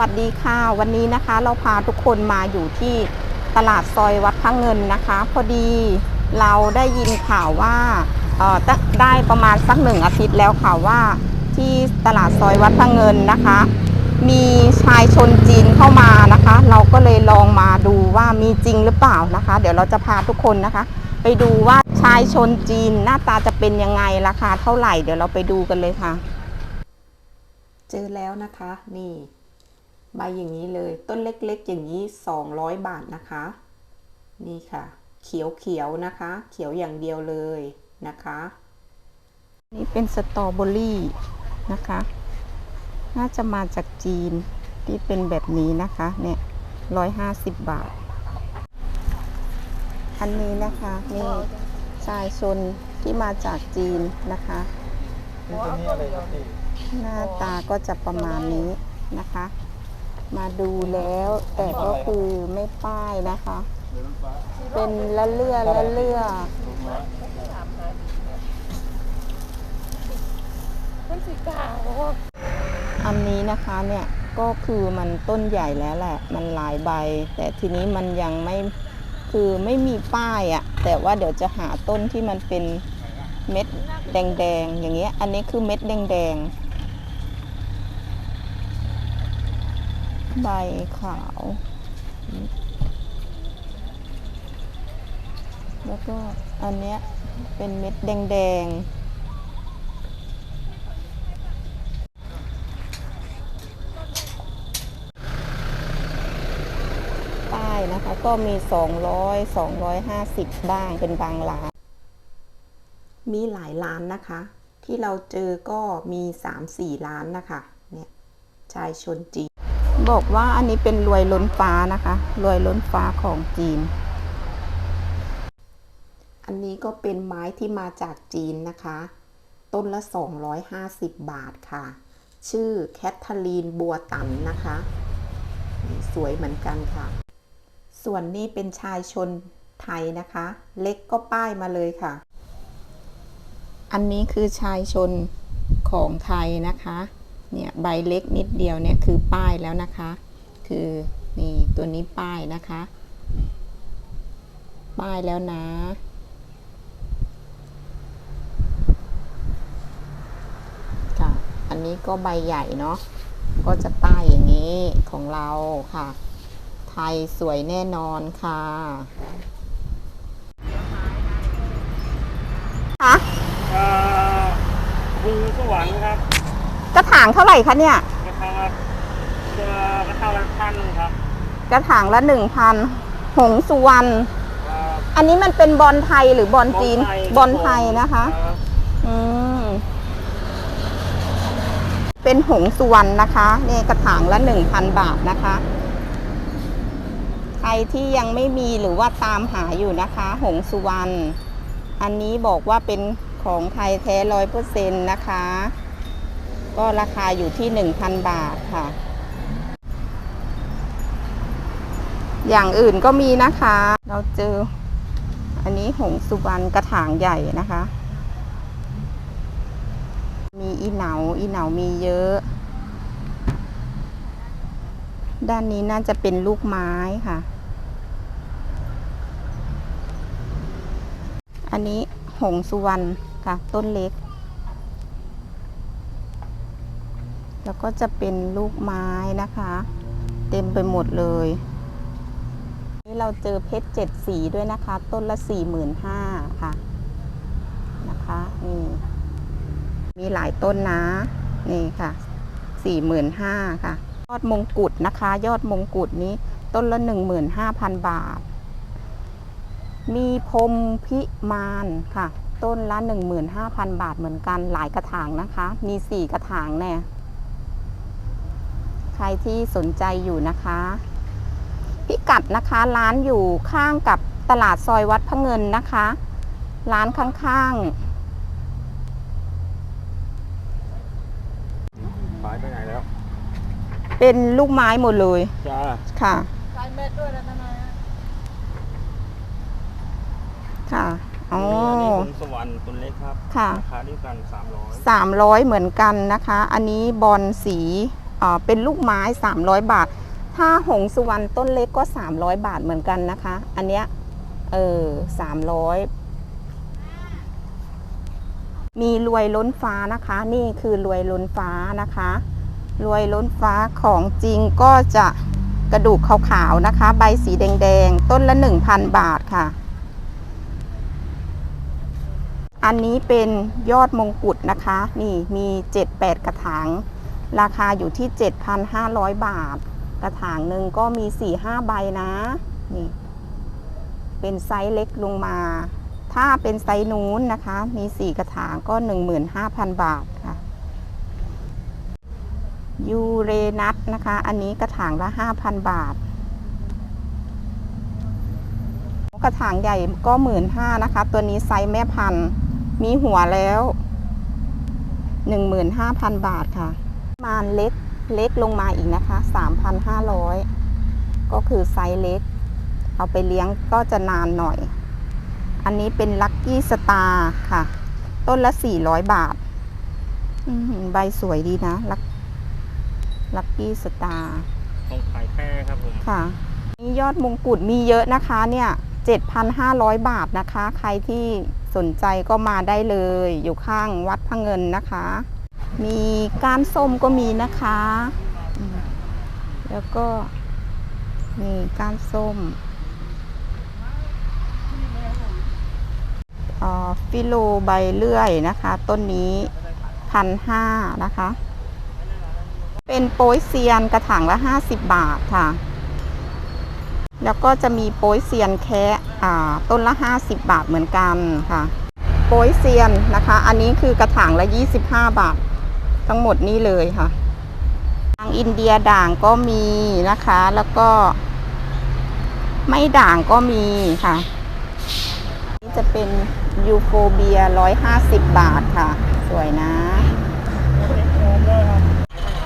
วัสดีค่ะ วันนี้นะคะเราพาทุกคนมาอยู่ที่ตลาดซอยวัดพระเงินนะคะ พอดีเราได้ยินข่าวว่าเอ่อได้ได้ประมาณสักหนึ่งอาทิตย์แล้วค่ะว่าที่ตลาดซอยวัดพระเงินนะคะ มีชายชนจีนเข้ามานะคะ เราก็เลยลองมาดูว่ามีจริงหรือเปล่านะคะ เดี๋ยวเราจะพาทุกคนนะคะ ไปดูว่าชายชนจีนหน้าตาจะเป็นยังไงราคาเท่าไหร่เดี๋ยวเราไปดูกันเลยค่ะ เจอแล้วนะคะนี่ ใบอย่างนี้เลยต้นเล็กๆ อย่างนี้ 200 บาทนะคะ นี่ค่ะ เขียวๆนะคะ เขียวอย่างเดียวเลยนะคะ นี่เป็นสตรอเบอรี่นะคะ น่าจะมาจากจีนที่เป็นแบบนี้นะคะเนี่ยร้อยห้าสิบบาท อันนี้นะคะนี่ชายชนที่มาจากจีนนะคะนี่ตัวนี้อะไรครับพี่หน้าตาก็จะประมาณนี้นะคะ มาดูแล้วแต่ก็คือไม่ป้ายนะคะ เป็นละเลื่อละเลื่ออันนี้นะคะเนี่ยก็คือมันต้นใหญ่แล้วแหละ มันหลายใบ แต่ทีนี้มันยังไม่คือไม่มีป้ายอะ่ะแต่ว่าเดี๋ยวจะหาต้นที่มันเป็นเม็ดแดงๆอย่างเงี้ยอันนี้คือเม็ดแดงๆ ใบขาว แล้วก็อันเนี้ยเป็นเม็ดแดงๆป้ายนะคะ ก็มี 200 250 บ้างเป็นบางร้าน มีหลายร้านนะคะ ที่เราเจอก็มี 3-4 ร้านนะคะ เนี่ยชายชนจีน บอกว่าอันนี้เป็นรวยล้นฟ้านะคะรวยล้นฟ้าของจีน อันนี้ก็เป็นไม้ที่มาจากจีนนะคะ ต้นละ 250 บาทค่ะ ชื่อแคทเธอรีนบัวตันนะคะ สวยเหมือนกันค่ะ ส่วนนี้เป็นชายชนไทยนะคะ เล็กก็ป้ายมาเลยค่ะ อันนี้คือชายชนของไทยนะคะ เนี่ยใบเล็กนิดเดียวเนี่ยคือป้ายแล้วนะคะ คือนี่ตัวนี้ป้ายนะคะ ป้ายแล้วนะค่ะอันนี้ก็ใบใหญ่เนาะก็จะป้ายอย่างนี้ของเราค่ะ ไทยสวยแน่นอนค่ะคะเอ่อบึงสวรรค์ครับ กระถางเท่าไหร่คะเนี่ย กระทางเจอกระทางละพันครับกระถางละหนึ่งพันหงสุวรรณเอ่ออันนี้มันเป็นบอลไทยหรือบอลจีนบอลไทยนะคะ รับอืม เป็นหงสุวรรณนะคะนี่กระถางละหนึ่งพันบาทนะคะ ใครที่ยังไม่มีหรือว่าตามหาอยู่นะคะ หงสุวรรณอันนี้บอกว่าเป็นของไทยแท้ร้อยเปอร์เซ็นต์นะคะ ก็ราคาอยู่ที่หนึ่งพันบาทค่ะ อย่างอื่นก็มีนะคะ เราเจอ อันนี้หงสุวรรณกระถางใหญ่นะคะ มีอีเหนา อีเหนามีเยอะ ด้านนี้น่าจะเป็นลูกไม้ค่ะ อันนี้หงสุวรรณค่ะ ต้นเล็ก แล้วก็จะเป็นลูกไม้นะคะ เต็มไปหมดเลย นี่เราเจอเพชรเจ็ดสีด้วยนะคะ ต้นละสี่หมื่นห้าค่ะนะคะนี่มีหลายต้นนะ นี่ค่ะสี่หมื่นห้าค่ะ ยอดมงกุฎนะคะ ยอดมงกุฎนี้ต้นละหนึ่งหมื่นห้าพันบาท มีพรมพิมานค่ะ ต้นละหนึ่งหมื่นห้าพันบาทเหมือนกันหลายกระถางนะคะ มีสี่กระถางแน่ ใครที่สนใจอยู่นะคะ พิกัดนะคะร้านอยู่ข้างกับตลาดซอยวัดพระเงินนะคะ ร้านข้างขายไปไหนแล้วๆเป็นลูกไม้หมดเลย จ้า ค่ะใช้เม็ดด้วยนะทนายค่ะ อ๋อ อันนี้บึงสวรรค์ต้นเล็กครับค่ะ ราคาเดียวกันสามร้อยสามร้อยเหมือนกันนะคะ อันนี้บอลสี เป็นลูกไม้ 300 บาท ถ้าหงสุวรรณต้นเล็กก็ 300 บาทเหมือนกันนะคะ อันเนี้ยเออ300มีรวยล้นฟ้านะคะ นี่คือรวยล้นฟ้านะคะ รวยล้นฟ้าของจริงก็จะกระดูกขาวๆนะคะ ใบสีแดงๆ ต้นละ 1,000 บาทค่ะ อันนี้เป็นยอดมงกุฎนะคะ นี่มี 7-8 กระถาง ราคาอยู่ที่ 7,500 บาท กระถางหนึ่งก็มี 4-5 ใบนะ นี่ เป็นไซส์เล็กลงมา ถ้าเป็นไซส์นู้นนะคะ มี 4 กระถางก็ 15,000 บาทค่ะ ยูเรนัสนะคะ อันนี้กระถางละ 5,000 บาท กระถางใหญ่ก็ 15,000นะคะ ตัวนี้ไซส์แม่พันธุ์ มีหัวแล้ว 15,000 บาทค่ะประ มานเล็กเล็กลงมาอีกนะคะ 3,500 ก็คือไซส์เล็ก เอาไปเลี้ยงก็จะนานหน่อย อันนี้เป็นลั c กี้สตาร์ค่ะ ต้นละ 400 บาทอื้อหือใบสวยดีนะ ลักลักกี้สตาร์ของขายแท้ครับผมค่ะนี่ยอดมงกุฎมีเยอะนะคะเนี่ย7,500 บาทนะคะ ใครที่สนใจก็มาได้เลย อยู่ข้างวัดพระเงินนะคะ มีก้านส้มก็มีนะคะ แล้วก็มีก้านส้มอ่อฟิโลใบเลื่อยนะคะ ต้นนี้พันห้านะคะ เป็นโป้ยเซียนกระถางละ50บบาทค่ะ แล้วก็จะมีโป้ยเซียนแคะอ่ต้นละ50บบาทเหมือนกันค่ะ โป้ยเซียนนะคะ อันนี้คือกระถางละ25บาท ทั้งหมดนี้เลยค่ะทางอินเดียด่างก็มีนะคะ แล้วก็ ไม่ด่างก็มีค่ะ นี่จะเป็นยูโฟเบีย150บบาทค่ะ สวยนะ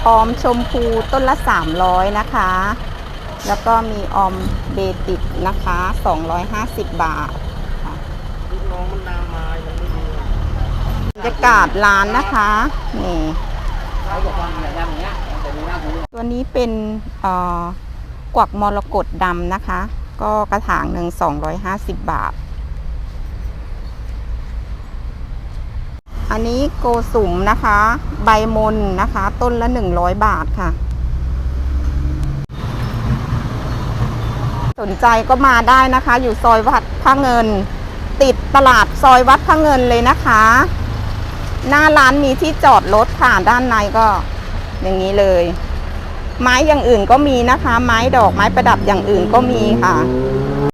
ออมชมพูต้นละ300นะคะ แล้วก็มีออมเบติกนะคะ250บาทลูกน้องมันนางมายังไม่มีบรรยากาศร้านนะคะ นี่ ตัวนี้เป็นเอ่อกวักมรกตดำนะคะ ก็กระถางหนึ่ง250 บาท อันนี้โกสุมนะคะ ใบมนนะคะ ต้นละ 100 บาทค่ะ สนใจก็มาได้นะคะ อยู่ซอยวัดพระเงิน ติดตลาดซอยวัดพระเงินเลยนะคะ หน้าร้านมีที่จอดรถค่ะด้านในก็อย่างนี้เลย ไม้อย่างอื่นก็มีนะคะ ไม้ดอกไม้ประดับอย่างอื่นก็มีค่ะ